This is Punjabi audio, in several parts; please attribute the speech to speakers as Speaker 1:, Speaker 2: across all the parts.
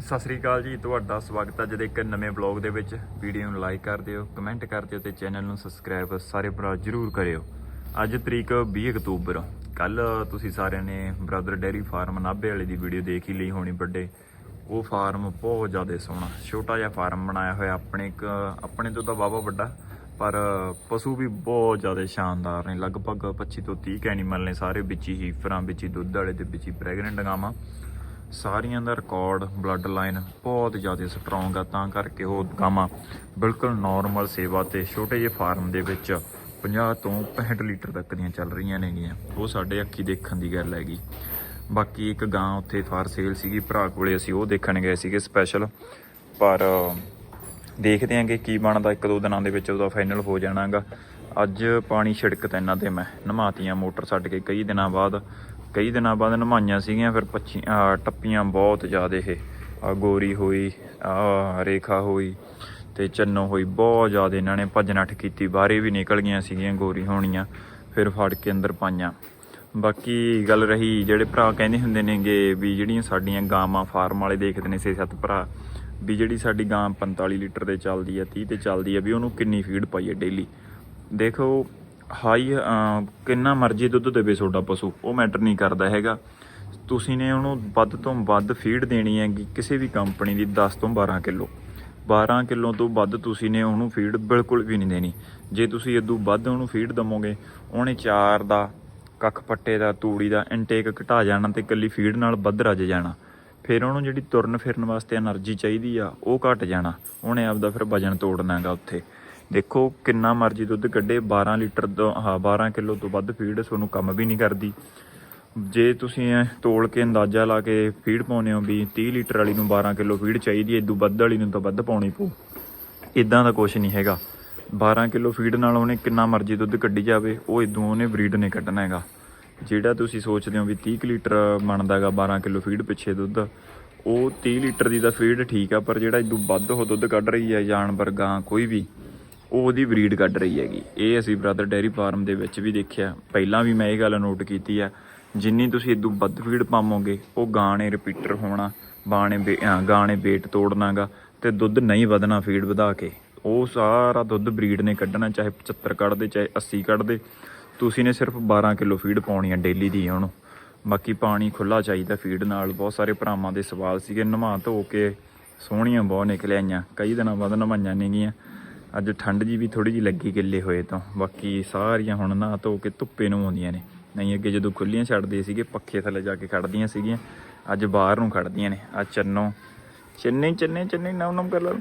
Speaker 1: ਸਤਿ ਸ੍ਰੀ ਅਕਾਲ ਜੀ, ਤੁਹਾਡਾ ਸਵਾਗਤ ਹੈ ਜਦ ਇੱਕ ਨਵੇਂ ਬਲੌਗ ਦੇ ਵਿੱਚ। ਵੀਡੀਓ ਨੂੰ ਲਾਈਕ ਕਰ ਦਿਓ, ਕਮੈਂਟ ਕਰ ਦਿਓ ਤੇ ਚੈਨਲ ਨੂੰ ਸਬਸਕ੍ਰਾਈਬ ਸਾਰੇ ਭਰਾ ਜਰੂਰ ਕਰਿਓ। ਅੱਜ ਤਰੀਕ 20 ਅਕਤੂਬਰ, ਕੱਲ ਤੁਸੀਂ ਸਾਰਿਆਂ ਨੇ ਬ੍ਰਦਰ ਡੈਰੀ ਫਾਰਮ ਨਾਭੇ ਵਾਲੇ ਦੀ ਵੀਡੀਓ ਦੇਖ ਹੀ ਲਈ ਹੋਣੀ ਵੱਡੇ। ਉਹ ਫਾਰਮ ਬਹੁਤ ਜ਼ਿਆਦਾ ਸੋਹਣਾ, ਛੋਟਾ ਜਿਹਾ ਫਾਰਮ ਬਣਾਇਆ ਹੋਇਆ ਆਪਣੇ ਇੱਕ, ਆਪਣੇ ਤੋਂ ਤਾਂ ਵਾਹਵਾ ਵੱਡਾ, ਪਰ ਪਸ਼ੂ ਵੀ ਬਹੁਤ ਜ਼ਿਆਦਾ ਸ਼ਾਨਦਾਰ ਨੇ। ਲਗਭਗ 25 ਤੋਂ 30 ਐਨੀਮਲ ਨੇ ਸਾਰੇ ਵਿੱਚ ਹੀ ਹੀਫਰਾਂ ਵਿੱਚ ਹੀ, ਦੁੱਧ ਵਾਲੇ ਤੇ ਵਿੱਚ ਹੀ ਪ੍ਰੈਗਨੈਂਟ ਗਾਵਾਂ। ਸਾਰੀਆਂ ਦਾ ਰਿਕਾਰਡ ਬਲੱਡ ਲਾਈਨ ਬਹੁਤ ਜ਼ਿਆਦਾ ਸਟਰੋਂਗ ਆ, ਤਾਂ ਕਰਕੇ ਉਹ ਗਾਵਾਂ ਬਿਲਕੁਲ ਨਾਰਮਲ ਸੇਵਾ ਤੇ ਛੋਟੇ ਜਿਹੇ ਫਾਰਮ ਦੇ ਵਿੱਚ 50 ਤੋਂ 65 ਲੀਟਰ ਤੱਕ ਦੀਆਂ ਚੱਲ ਰਹੀਆਂ ਨੇਗੀਆਂ। ਉਹ ਸਾਡੇ ਅੱਖੀ ਦੇਖਣ ਦੀ ਗੱਲ ਹੈਗੀ। ਬਾਕੀ ਇੱਕ ਗਾਂ ਉੱਥੇ ਫਾਰ ਸੇਲ ਸੀਗੀ, ਭਰਾ ਕੋਲੇ ਅਸੀਂ ਉਹ ਦੇਖਣ ਗਏ ਸੀਗੇ ਸਪੈਸ਼ਲ ਪਰ ਦੇਖਦੇ ਆਂਗੇ ਕੀ ਬਣਦਾ, ਇੱਕ ਦੋ ਦਿਨਾਂ ਦੇ ਵਿੱਚ ਉਹਦਾ ਫਾਈਨਲ ਹੋ ਜਾਣਾਗਾ। ਅੱਜ ਪਾਣੀ ਛਿੜਕ ਤਾ ਇਹਨਾਂ ਤੇ ਮੈਂ ਨਮਾਤੀਆਂ ਮੋਟਰ ਛੱਡ ਕੇ ਕਈ ਦਿਨਾਂ ਬਾਅਦ ਕਈ ਦਿਨਾਂ ਬਾਅਦ ਨਮਾਈਆਂ ਸੀਗੀਆਂ, ਫਿਰ ਪੱਚੀਆਂ ਟੱਪੀਆਂ ਬਹੁਤ ਜ਼ਿਆਦਾ ਇਹ। ਆਹ ਗੋਰੀ ਹੋਈ, ਆ ਰੇਖਾ ਹੋਈ ਤੇ ਚੰਨੋ ਹੋਈ, ਬਹੁਤ ਜ਼ਿਆਦਾ ਇਹਨਾਂ ਨੇ ਭੱਜ ਨੱਠ ਕੀਤੀ। ਬਾਹਰੇ ਵੀ ਨਿਕਲ ਗਈਆਂ ਸੀਗੀਆਂ ਗੋਰੀ ਹੋਣੀਆਂ, ਫਿਰ ਫੜ ਕੇ ਅੰਦਰ ਪਾਈਆਂ। ਬਾਕੀ ਗੱਲ ਰਹੀ, ਜਿਹੜੇ ਭਰਾ ਕਹਿੰਦੇ ਹੁੰਦੇ ਨੇਗੇ ਵੀ ਜਿਹੜੀਆਂ ਸਾਡੀਆਂ ਗਾਵਾਂ ਫਾਰਮ ਵਾਲੇ ਦੇਖਦੇ ਨੇ ਸੇ ਸੱਤ ਭਰਾ, ਵੀ ਜਿਹੜੀ ਸਾਡੀ ਗਾਂ 45 ਲੀਟਰ ਤੇ ਚੱਲਦੀ ਆ 30 ਤੇ ਚੱਲਦੀ ਆ, ਵੀ ਉਹਨੂੰ ਕਿੰਨੀ ਫੀਡ ਪਾਈਏ ਡੇਲੀ ਦੇਖੋ ਹਾਈ ਕਿੰਨਾ ਮਰਜ਼ੀ ਦੁੱਧ ਦੇਵੇ ਤੁਹਾਡਾ ਪਸ਼ੂ, ਉਹ ਮੈਟਰ ਨਹੀਂ ਕਰਦਾ ਹੈਗਾ। ਤੁਸੀਂ ਨੇ ਉਹਨੂੰ ਵੱਧ ਤੋਂ ਵੱਧ ਫੀਡ ਦੇਣੀ ਹੈਗੀ ਕਿਸੇ ਵੀ ਕੰਪਨੀ ਦੀ 10 ਤੋਂ 12 ਕਿਲੋ। 12 ਕਿਲੋ ਤੋਂ ਵੱਧ ਤੁਸੀਂ ਨੇ ਉਹਨੂੰ ਫੀਡ ਬਿਲਕੁਲ ਵੀ ਨਹੀਂ ਦੇਣੀ। ਜੇ ਤੁਸੀਂ ਇਦੋਂ ਵੱਧ ਉਹਨੂੰ ਫੀਡ ਦਮੋਗੇ ਉਹਨੇ ਚਾਰ ਦਾ, ਕੱਖ ਪੱਟੇ ਦਾ, ਤੂੜੀ ਦਾ ਇਨਟੇਕ ਘਟਾ ਜਾਣਾ ਤੇ ਇਕੱਲੀ ਫੀਡ ਨਾਲ ਵੱਧ ਰਜ ਜਾਣਾ। ਫਿਰ ਉਹਨੂੰ ਜਿਹੜੀ ਤੁਰਨ ਫਿਰਨ ਵਾਸਤੇ એનર્ਜੀ ਚਾਹੀਦੀ ਆ, ਉਹ ਘਟ ਜਾਣਾ। ਉਹਨੇ ਆਪਦਾ ਫਿਰ ਵਜਨ ਤੋੜਨਾਗਾ ਉੱਥੇ। ਦੇਖੋ ਕਿੰਨਾ ਮਰਜ਼ੀ ਦੁੱਧ ਕੱਢੇ 12 ਲੀਟਰ ਤੋਂ ਹਾਂ 12 ਕਿਲੋ ਤੋਂ ਵੱਧ ਫੀਡ ਤੁਹਾਨੂੰ ਕੰਮ ਵੀ ਨਹੀਂ ਕਰਦੀ। ਜੇ ਤੁਸੀਂ ਤੋਲ ਕੇ ਅੰਦਾਜ਼ਾ ਲਾ ਕੇ ਫੀਡ ਪਾਉਨੇ ਹੋ ਵੀ 30 ਲੀਟਰ ਵਾਲੀ ਨੂੰ 12 ਕਿਲੋ ਫੀਡ ਚਾਹੀਦੀ ਹੈ ਇਦੋਂ ਵੱਧ ਵਾਲੀ ਨੂੰ ਤਾਂ ਵੱਧ ਪਾਉਣੀ ਪਊ। ਇਦਾਂ ਦਾ ਕੁਝ ਨਹੀਂ ਹੈਗਾ। 12 ਕਿਲੋ ਫੀਡ ਨਾਲ ਉਹਨੇ ਕਿੰਨਾ ਮਰਜ਼ੀ ਦੁੱਧ ਕੱਢੀ ਜਾਵੇ, ਉਹ ਇਦੋਂ ਉਹਨੇ ਬਰੀਡ ਨੇ ਕੱਢਣਾ ਹੈਗਾ। ਜਿਹੜਾ ਤੁਸੀਂ ਸੋਚਦੇ ਹੋ ਵੀ 30 ਕੁ ਲੀਟਰ ਬਣਦਾਗਾ 12 ਕਿਲੋ ਫੀਡ ਪਿੱਛੇ ਦੁੱਧ, ਉਹ 30 ਲੀਟਰ ਦੀ ਤਾਂ ਫੀਡ ਠੀਕ ਆ, ਪਰ ਜਿਹੜਾ ਇਦੋਂ ਵੱਧ ਉਹ ਦੁੱਧ ਕੱਢ ਰਹੀ ਹੈ, ਜਾਨਵਰ, ਗਾਂ, ਕੋਈ ਵੀ ਉਹ ਉਹਦੀ ਬਰੀਡ ਕੱਢ ਰਹੀ ਹੈਗੀ। ਇਹ ਅਸੀਂ ਬ੍ਰਦਰ ਡੈਰੀ ਫਾਰਮ ਦੇ ਵਿੱਚ ਵੀ ਦੇਖਿਆ। ਪਹਿਲਾਂ ਵੀ ਮੈਂ ਇਹ ਗੱਲ ਨੋਟ ਕੀਤੀ ਆ, ਜਿੰਨੀ ਤੁਸੀਂ ਇਦੋਂ ਵੱਧ ਫੀਡ ਪਾਵੋਗੇ, ਉਹ ਗਾਣੇ ਰਿਪੀਟਰ ਹੋਣਾ, ਬਾਣੇ ਬੇ- ਅਹ ਗਾਂ ਨੇ ਵੇਟ ਤੋੜਨਾਗਾ ਤੇ ਦੁੱਧ ਨਹੀਂ ਵਧਣਾ ਫੀਡ ਵਧਾ ਕੇ। ਉਹ ਸਾਰਾ ਦੁੱਧ ਬਰੀਡ ਨੇ ਕੱਢਣਾ, ਚਾਹੇ 75 ਕੱਢਦੇ, ਚਾਹੇ 80 ਕੱਢਦੇ। ਤੁਸੀਂ ਨੇ ਸਿਰਫ 12 ਕਿਲੋ ਫੀਡ ਪਾਉਣੀ ਆ ਡੇਲੀ ਦੀ ਉਹਨੂੰ। ਬਾਕੀ ਪਾਣੀ ਖੁੱਲਾ ਚਾਹੀਦਾ ਫੀਡ ਨਾਲ। ਬਹੁਤ ਸਾਰੇ ਭਰਾਵਾਂ ਦੇ ਸਵਾਲ ਸੀਗੇ ਨਮਾ ਧੋ ਕੇ ਸੋਹਣੀਆਂ ਬਹੁਤ ਨਿਕਲਿਆਈਆਂ ਕਈ ਦਿਨਾਂ ਬਾਅਦ ਨਮਾਈਆਂ ਨੇਗੀਆਂ। ਅੱਜ ਠੰਡ ਜੀ ਵੀ ਥੋੜੀ ਜੀ ਲੱਗੀ ਗਿੱਲੇ ਹੋਏ ਤਾਂ। ਬਾਕੀ ਸਾਰੀਆਂ ਹੁਣ ਨਾ ਧੋ ਕੇ ਧੁੱਪੇ ਨੂੰ ਆਉਂਦੀਆਂ ਨੇ। ਨਹੀਂ, ਅੱਗੇ ਜਦੋਂ ਖੁੱਲੀਆਂ ਛੱਡਦੇ ਸੀਗੇ, ਪੱਖੇ ਥੱਲੇ ਜਾ ਕੇ ਖੜਦੀਆਂ ਸੀਗੀਆਂ, ਅੱਜ ਬਾਹਰ ਨੂੰ ਖੜਦੀਆਂ ਨੇ। ਆ ਚੰਨੋ, ਚੰਨੇ ਚੰਨੇ ਚੰਨੇ, ਨਾਮ ਨਾਮ ਕਰ ਲਓ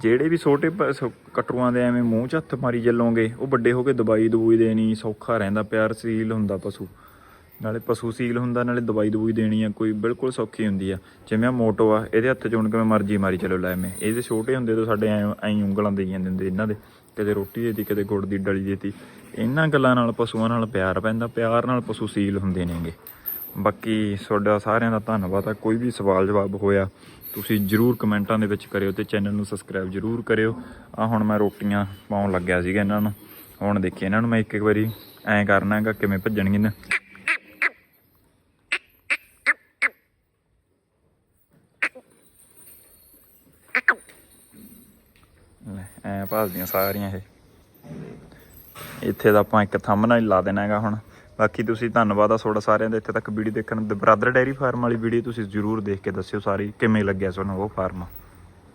Speaker 1: ਜਿਹੜੇ ਵੀ ਛੋਟੇ ਪ- ਕਟਰੂਆਂ ਦੇ ਐਵੇਂ ਮੂੰਹ 'ਚ ਹੱਥ ਮਾਰੀ ਚੱਲੋਗੇ, ਉਹ ਵੱਡੇ ਹੋ ਕੇ ਦਵਾਈ ਦਵੂਈ ਦੇਣੀ, ਸੌਖਾ ਰਹਿੰਦਾ, ਪਿਆਰ ਸੀਲ ਹੁੰਦਾ ਪਸ਼ੂ। ਨਾਲੇ ਪਸ਼ੂ ਸੀਲ ਹੁੰਦਾ, ਨਾਲੇ ਦਵਾਈ ਦਵਾਈ ਦੇਣੀ ਆ, ਕੋਈ ਬਿਲਕੁਲ ਸੌਖੀ ਹੁੰਦੀ ਆ। ਜਿਵੇਂ ਆ ਮੋਟੋ ਆ, ਇਹਦੇ ਹੱਥ 'ਚ ਹੁਣ ਕਿਵੇਂ ਮਰਜ਼ੀ ਮਾਰੀ ਚਲੋ ਲੈ ਮੈਂ ਇਹਦੇ ਛੋਟੇ ਹੁੰਦੇ ਤੋਂ ਸਾਡੇ ਐਂ ਐਂ ਉਂਗਲਾਂ ਦੇਈ ਜਾਂਦੇ ਹੁੰਦੇ ਇਹਨਾਂ ਦੇ। ਕਦੇ ਰੋਟੀ ਦੇਤੀ ਕਦੇ ਗੁੜ ਦੀ ਡਲੀ ਦੇਤੀ। ਇਹਨਾਂ ਗੱਲਾਂ ਨਾਲ, ਪਸ਼ੂਆਂ ਨਾਲ ਪਿਆਰ ਪੈਂਦਾ, ਪਿਆਰ ਨਾਲ ਪਸ਼ੂ ਸੀਲ ਹੁੰਦੇ ਨੇਗੇ। ਬਾਕੀ ਤੁਹਾਡਾ ਸਾਰਿਆਂ ਦਾ ਧੰਨਵਾਦ ਆ। ਕੋਈ ਵੀ ਸਵਾਲ ਜਵਾਬ ਹੋਇਆ, ਤੁਸੀਂ ਜਰੂਰ ਕਮੈਂਟਾਂ ਦੇ ਵਿੱਚ ਕਰਿਓ ਤੇ ਚੈਨਲ ਨੂੰ ਸਬਸਕ੍ਰਾਈਬ ਜਰੂਰ ਕਰਿਓ। ਆ ਹੁਣ ਮੈਂ ਰੋਟੀਆਂ ਪਾਉਣ ਲੱਗਿਆ ਸੀਗਾ ਇਹਨਾਂ ਨੂੰ। ਹੁਣ ਦੇਖੀ ਇਹਨਾਂ ਨੂੰ ਮੈਂ ਇੱਕ ਇੱਕ ਵਾਰੀ। ਐਂ ਕਰਨਾ ਹੈਗਾ, ਕਿਵੇਂ ਭੱਜਣਗੇ ਨਾ ਲੈ ਐ ਭੱਜਦੀਆਂ ਸਾਰੀਆਂ ਇਹ। ਇੱਥੇ ਦਾ ਆਪਾਂ ਇੱਕ ਥੰਬਨੇਲ ਲਾ ਦੇਣਾ ਹੈਗਾ ਹੁਣ। ਬਾਕੀ ਤੁਸੀਂ ਧੰਨਵਾਦ ਆ ਤੁਹਾਡਾ ਸਾਰਿਆਂ ਦਾ। ਇੱਥੇ ਤੱਕ ਵੀਡੀਓ ਦੇਖਣ ਬ੍ਰਦਰ ਡੈਰੀ ਫਾਰਮ ਵਾਲੀ ਵੀਡੀਓ ਤੁਸੀਂ ਜਰੂਰ ਦੇਖ ਕੇ ਦੱਸਿਓ ਸਾਰੀ, ਕਿਵੇਂ ਲੱਗਿਆ ਤੁਹਾਨੂੰ ਉਹ ਫਾਰਮ